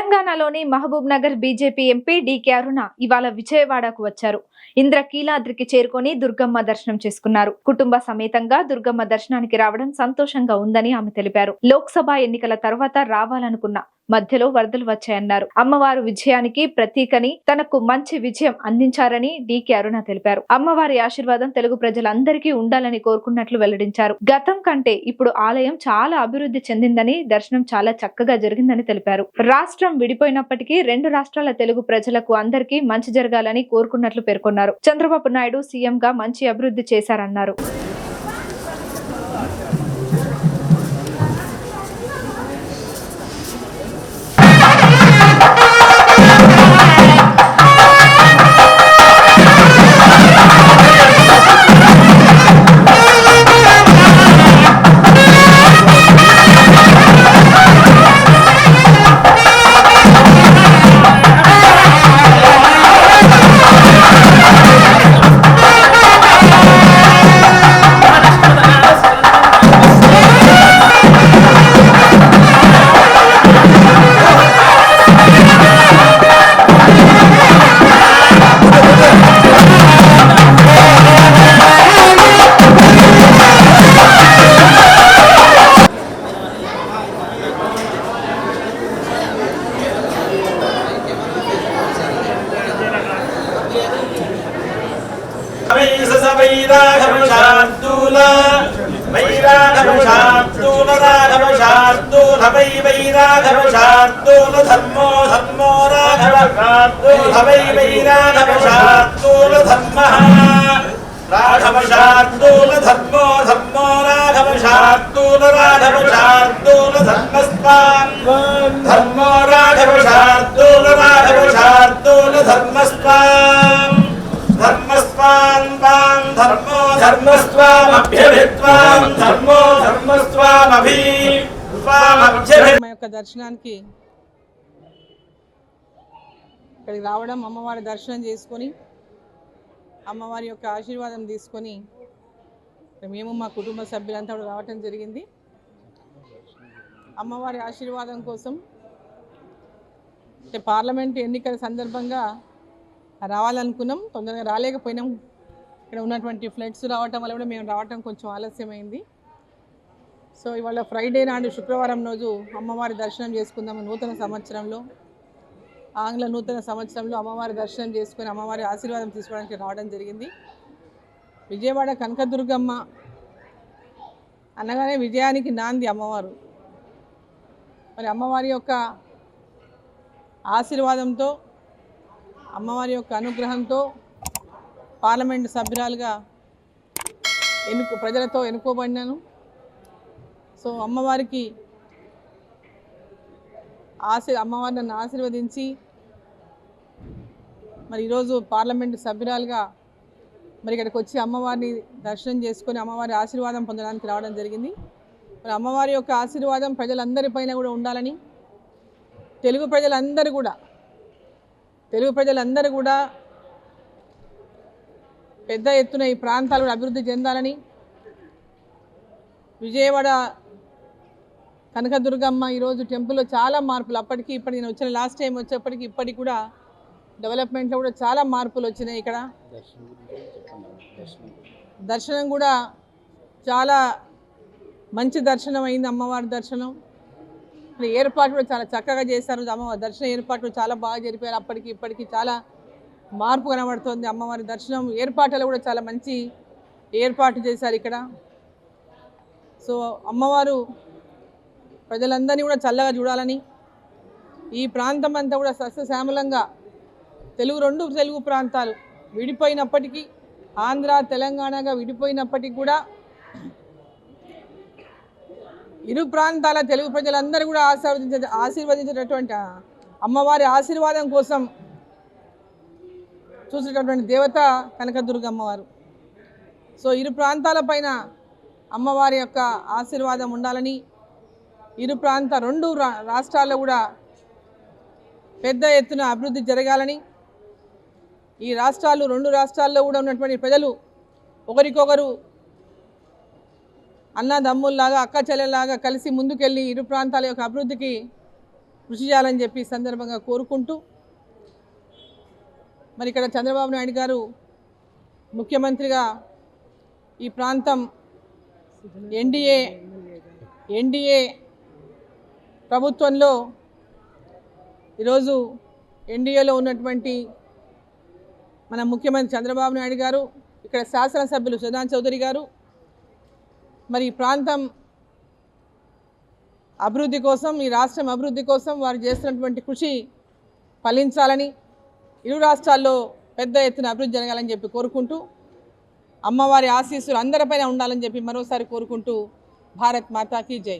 తెలంగాణలోని Mahabubnagar BJP MP DK Aruna ఇవాళ విజయవాడకు వచ్చారు. ఇంద్రకీలాద్రికి చేరుకొని దుర్గమ్మ దర్శనం చేసుకున్నారు. కుటుంబ సమేతంగా దుర్గమ్మ దర్శనానికి రావడం సంతోషంగా ఉందని ఆమె తెలిపారు. లోక్సభ ఎన్నికల తర్వాత రావాలనుకున్న మధ్యలో వరదలు వచ్చాయన్నారు. అమ్మవారు విజయానికి ప్రతీకని తనకు మంచి విజయం అందించారని డీకే అరుణ తెలిపారు. అమ్మవారి ఆశీర్వాదం తెలుగు ప్రజలందరికీ ఉండాలని కోరుకున్నట్లు వెల్లడించారు. గతం కంటే ఇప్పుడు ఆలయం చాలా అభివృద్ధి చెందిందని దర్శనం చాలా చక్కగా జరిగిందని తెలిపారు. రాష్ట్రం విడిపోయినప్పటికీ రెండు రాష్ట్రాల తెలుగు ప్రజలకు అందరికీ మంచి జరగాలని కోరుకున్నట్లు పేర్కొన్నారు. చంద్రబాబు నాయుడు సీఎం గా మంచి అభివృద్ధి చేశారన్నారు. వైరాఘవశార్దూల వైరాఘవశార్దూల రాఘవశార్దూల వై వైరాఘవశార్దూల ధర్మో ధర్మో రాఘవశార్దూల వై వైరాఘవశార్దూల ధర్మః రాఘవశార్దూల ధర్మో ధర్మో రాఘవశార్దూల రాఘవశార్దూల ధర్మస్వాన్ ధర్మో రాఘవశార్దూల ధర్మో ధర్మో ధర్మస్వామభి. యొక్క దర్శనానికి ఇక్కడికి రావడం అమ్మవారి దర్శనం చేసుకొని అమ్మవారి యొక్క ఆశీర్వాదం తీసుకొని మేము మా కుటుంబ సభ్యులంతా కూడా రావటం జరిగింది. అమ్మవారి ఆశీర్వాదం కోసం అంటే పార్లమెంట్ ఎన్నికల సందర్భంగా రావాలనుకున్నాం తొందరగా రాలేకపోయినాం. ఇక్కడ ఉన్నటువంటి ఫ్లడ్స్ రావటం వల్ల కూడా మేము రావటం కొంచెం ఆలస్యమైంది. సో ఇవాళ ఫ్రైడే నాడు శుక్రవారం రోజు అమ్మవారి దర్శనం చేసుకుందాము నూతన సంవత్సరంలో. ఆంగ్ల నూతన సంవత్సరంలో అమ్మవారి దర్శనం చేసుకుని అమ్మవారి ఆశీర్వాదం తీసుకోవడానికి రావడం జరిగింది. విజయవాడ కనకదుర్గమ్మ అనగానే విజయానికి నాంది అమ్మవారు. మరి అమ్మవారి యొక్క ఆశీర్వాదంతో అమ్మవారి యొక్క అనుగ్రహంతో పార్లమెంట్ సభ్యురాలుగా ఎన్నుకు ప్రజలతో ఎన్నుకోబడినాను. సో అమ్మవారికి ఆశీ అమ్మవారిని నన్ను ఆశీర్వదించి మరి ఈరోజు పార్లమెంట్ సభ్యురాలుగా మరి ఇక్కడికి వచ్చి అమ్మవారిని దర్శనం చేసుకొని అమ్మవారి ఆశీర్వాదం పొందడానికి రావడం జరిగింది. మరి అమ్మవారి యొక్క ఆశీర్వాదం ప్రజలందరిపైన కూడా ఉండాలని తెలుగు ప్రజలందరూ కూడా తెలుగు ప్రజలందరూ కూడా పెద్ద ఎత్తున ఈ ప్రాంతాలు కూడా అభివృద్ధి చెందాలని విజయవాడ కనకదుర్గమ్మ ఈరోజు టెంపుల్లో చాలా మార్పులు. అప్పటికి ఇప్పటికి నేను వచ్చిన లాస్ట్ టైం వచ్చేప్పటికి ఇప్పటికి కూడా డెవలప్మెంట్లో కూడా చాలా మార్పులు వచ్చినాయి ఇక్కడ. దర్శనం కూడా చాలా మంచి దర్శనం అయింది అమ్మవారి దర్శనం. ఏర్పాటు కూడా చాలా చక్కగా చేశారు. అమ్మవారి దర్శన ఏర్పాట్లు చాలా బాగా జరిపారు. అప్పటికి ఇప్పటికి చాలా మార్పు కనబడుతుంది. అమ్మవారి దర్శనం ఏర్పాట్లు కూడా చాలా మంచి ఏర్పాటు చేశారు ఇక్కడ. సో అమ్మవారు ప్రజలందరినీ కూడా చల్లగా చూడాలని ఈ ప్రాంతం అంతా కూడా సస్యశ్యామలంగా తెలుగు రెండు తెలుగు ప్రాంతాలు విడిపోయినప్పటికీ ఆంధ్ర తెలంగాణగా విడిపోయినప్పటికీ కూడా ఇరు ప్రాంతాల తెలుగు ప్రజలందరూ కూడా ఆశీర్వదించ ఆశీర్వదించేటటువంటి అమ్మవారి ఆశీర్వాదం కోసం చూసేటటువంటి దేవత కనకదుర్గ అమ్మవారు సో ఇరు ప్రాంతాలపైన అమ్మవారి యొక్క ఆశీర్వాదం ఉండాలని ఇరు ప్రాంత రెండు రా రాష్ట్రాల్లో కూడా పెద్ద ఎత్తున అభివృద్ధి జరగాలని ఈ రాష్ట్రాలు రెండు రాష్ట్రాల్లో కూడా ఉన్నటువంటి ప్రజలు ఒకరికొకరు అన్నదమ్ముల్లాగా అక్క చెల్లెల్లాగా కలిసి ముందుకెళ్ళి ఇరు ప్రాంతాల యొక్క అభివృద్ధికి కృషి చేయాలని చెప్పి సందర్భంగా కోరుకుంటూ మరి ఇక్కడ చంద్రబాబు నాయుడు గారు ముఖ్యమంత్రిగా ఈ ప్రాంతం ఎన్డీఏ ఎన్డీఏ ప్రభుత్వంలో ఈరోజు ఎన్డీఏలో ఉన్నటువంటి మన ముఖ్యమంత్రి చంద్రబాబు నాయుడు గారు ఇక్కడ శాసనసభ్యులు సుధాన్ చౌదరి గారు మరి ఈ ప్రాంతం అభివృద్ధి కోసం ఈ రాష్ట్రం అభివృద్ధి కోసం వారు చేస్తున్నటువంటి కృషి ఫలించాలని ఇరు రాష్ట్రాల్లో పెద్ద ఎత్తున అభివృద్ధి జరగాలని చెప్పి కోరుకుంటూ అమ్మవారి ఆశీస్సులు అందరిపైన ఉండాలని చెప్పి మరోసారి కోరుకుంటూ భారత్ మాతాకి జై.